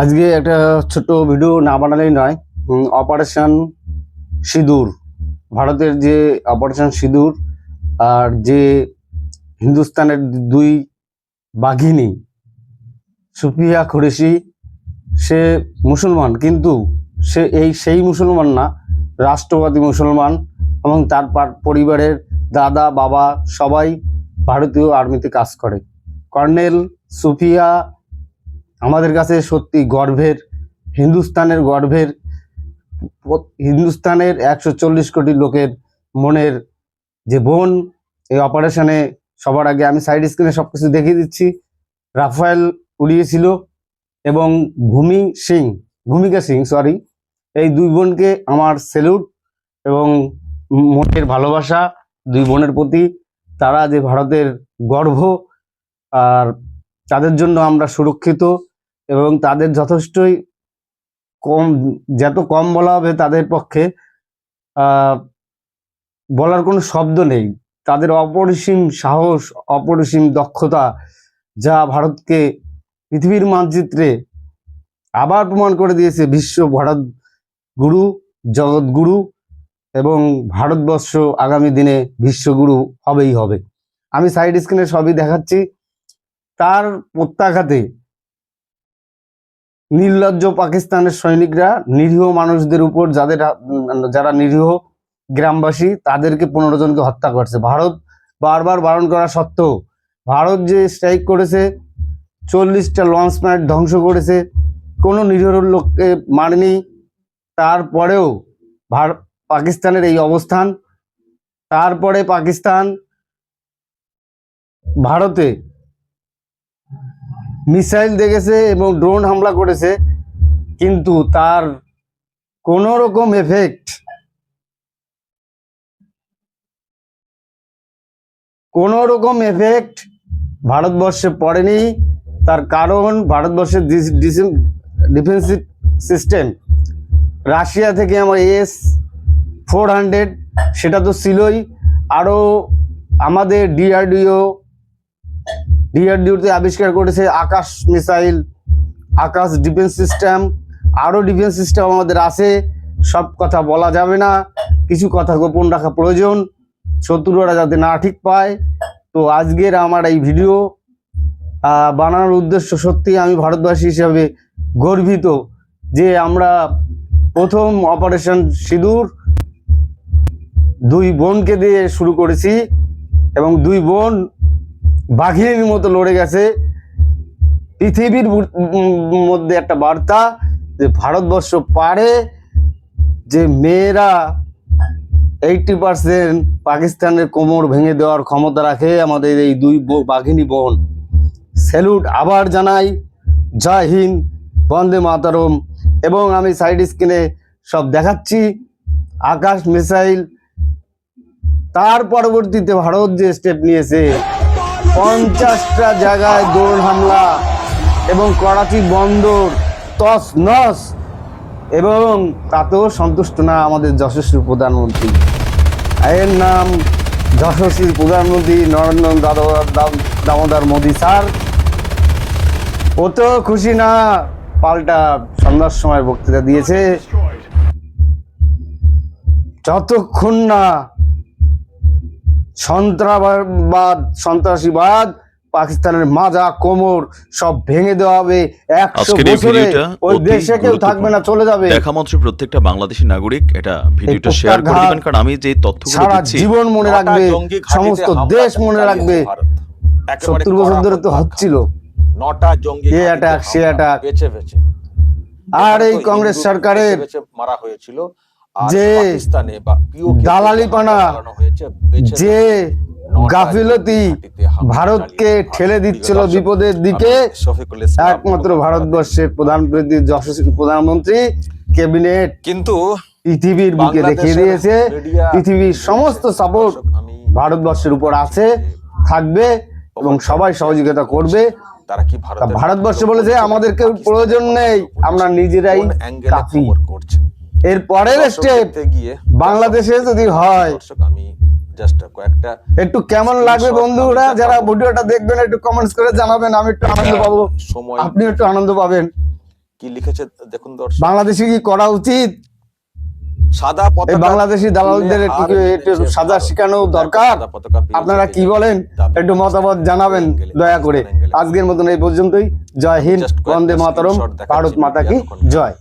আজকে একটা ছোট ভিডিও না বানালেই নয় অপারেশন সিঁদুর। ভারতের যে অপারেশন সিঁদুর আর যে হিন্দুস্তানের দুই বাঘিনী সুফিয়া কুরেশি সে মুসলমান, কিন্তু সে এই সেই মুসলমান না, রাষ্ট্রবাদী মুসলমান এবং তার পরিবারের দাদা, বাবা সবাই ভারতীয় আর্মিতে কাজ করে। কর্নেল সুফিয়া আমাদের কাছে সত্যি গর্বের হিন্দুস্তানের গর্বের প- হিন্দুস্তানের একশো চল্লিশ কোটি লোকের মনের যে বোন, এই অপারেশনে সবার আগে আমি সাইড স্ক্রিনে সব কিছু দেখিয়ে দিচ্ছি। রাফায়েল উড়িয়েছিল এবং ভূমি সিং, ভূমিকা সিং সরি এই দুই বোনকে আমার সেলুট এবং মনের ভালোবাসা, দুই বোনের প্রতি তারা যে ভারতের গর্ব আর তাদের জন্য আমরা সুরক্ষিত এবং তাদের যথেষ্টই কম, যত কম বলা হবে তাদের পক্ষে বলার কোনো শব্দ নেই। তাদের অপরিসীম সাহস, অপরিসীম দক্ষতা যা ভারতকে পৃথিবীর মানচিত্রে আবার প্রমাণ করে দিয়েছে বিশ্ব ভারত গুরু, জগৎগুরু এবং ভারতবর্ষ আগামী দিনে বিশ্বগুরু হবেই হবে। আমি সাইড স্ক্রিনে সবই দেখাচ্ছি। তার প্রত্যাঘাতে নির্লজ্জ পাকিস্তানের সৈনিকরা, নিরীহ মানুষদের উপর যাদের, যারা নিরীহ গ্রামবাসী, তাদেরকে পনেরো জনকে হত্যা করছে। ভারত বারবার বারণ করা সত্ত্বেও, ভারত যে স্ট্রাইক করেছে, চল্লিশটা লঞ্চ প্যাড ধ্বংস করেছে, কোনো নিরীহ লোককে মারেনি। তারপরেও পাকিস্তানের এই অবস্থান, তারপরে পাকিস্তান ভারতে মিসাইল দেখেছে এবং ড্রোন হামলা করেছে, কিন্তু তার কোনো রকম এফেক্ট কোনো রকম এফেক্ট ভারতবর্ষে পড়েনি। তার কারণ ভারতবর্ষের ডিফেন্স সিস্টেম রাশিয়া থেকে আমার এস ফোর হান্ড্রেড সেটা তো ছিলই। আরও আমাদের ডিআরডিও ডিআরডিওতে আবিষ্কার করেছে Akash missile, Akash defence system আরও ডিফেন্স সিস্টেম আমাদের আছে। সব কথা বলা যাবে না, কিছু কথা গোপন রাখা প্রয়োজন, শত্রুরা যাতে না ঠিক পায়। তো আজকের আমার এই ভিডিও বানানোর উদ্দেশ্য সত্যি আমি ভারতবাসী হিসাবে গর্বিত যে আমরা প্রথম অপারেশন সিঁদুর দুই বোনকে দিয়ে শুরু করেছি এবং দুই বোন বাঘিনীর মতো লড়ে গেছে। পৃথিবীর মধ্যে একটা বার্তা যে ভারতবর্ষ পারে, যে মেয়েরা এইটি পার্সেন্ট পাকিস্তানের কোমর ভেঙে দেওয়ার ক্ষমতা রাখে আমাদের এই দুই বাঘিনী বোন। স্যালুট আবার জানাই। জয় হিন্দ, বন্দে মাতরম। এবং আমি সাইড স্ক্রিনে সব দেখাচ্ছি। আকাশ মিসাইল, তার পরবর্তীতে ভারত যে স্টেপ নিয়েছে। পঞ্চাশটা জায়গায় দৌড় হামলা এবং করাচি বন্দর তস নস এবং তাতেও সন্তুষ্ট না আমাদের যশস্বী প্রধানমন্ত্রী। এর নাম যশস্বী প্রধানমন্ত্রী নরেন্দ্র দামোদর মোদী স্যার। ও তো খুশি না, পাল্টা সন্ধ্যার সময় বক্তৃতা দিয়েছে। যতক্ষণ না সন্ত্রাসবাদ সন্ত্রাসীবাদ পাকিস্তানের মাজা কোমর সব ভেঙে দেওয়া হবে। একশো বছরে ওই দেশে কেউ থাকবে না চলে যাবে। দেখা মাত্র প্রত্যেকটা বাংলাদেশি নাগরিক। এটা ভিডিওটা শেয়ার করে দিবেন কারণ আমি যে তথ্যগুলো সারা জীবন মনে রাখবে সমস্ত দেশ মনে রাখবে। সত্তর বছর ধরে তো হচ্ছিল নটা জঙ্গি এ attack, সে attack। বেছে বেছে। আর এই কংগ্রেস সরকারের মারা হয়েছিল। যে পাকিস্তানে বা যে গাফিলতি ভারতকে ঠেলে দিচ্ছিল বিপদের দিকে। একমাত্র ভারতবর্ষের প্রধানমন্ত্রী যশস্বী প্রধানমন্ত্রী ক্যাবিনেট কিন্তু পৃথিবীর বুকে দেখিয়ে দিয়েছে পৃথিবীর সমস্ত সাপোর্ট ভারতবর্ষের উপর আছে থাকবে এবং সবাই সহযোগিতা করবে। তারা কি ভারতবর্ষ বলেছে আমাদের কেউ প্রয়োজন নেই আমরা নিজেরাই কাফি করছে? এর পরের স্টেপ গিয়ে বাংলাদেশে যদি হয় দর্শক আমি জাস্ট কয়েকটা একটু কেমন লাগবে বন্ধুরা? যারা। ভিডিওটা দেখবেন একটু কমেন্টস করে জানাবেন আমি একটু আনন্দ পাবো। সময় আপনি একটু আনন্দ পাবেন। কি লিখেছে দেখুন দর্শক। বাংলাদেশে কি করা উচিত? সাদা পতাকা বাংলাদেশি দালালদের একটু সাজা। শেখানো দরকার? আপনারা কি বলেন? একটু মতামত জানাবেন দয়া করে। আজকের মতন এই পর্যন্তই। জয় হিন্দ বন্দে মাতরম ভারত মাতা কি? জয়।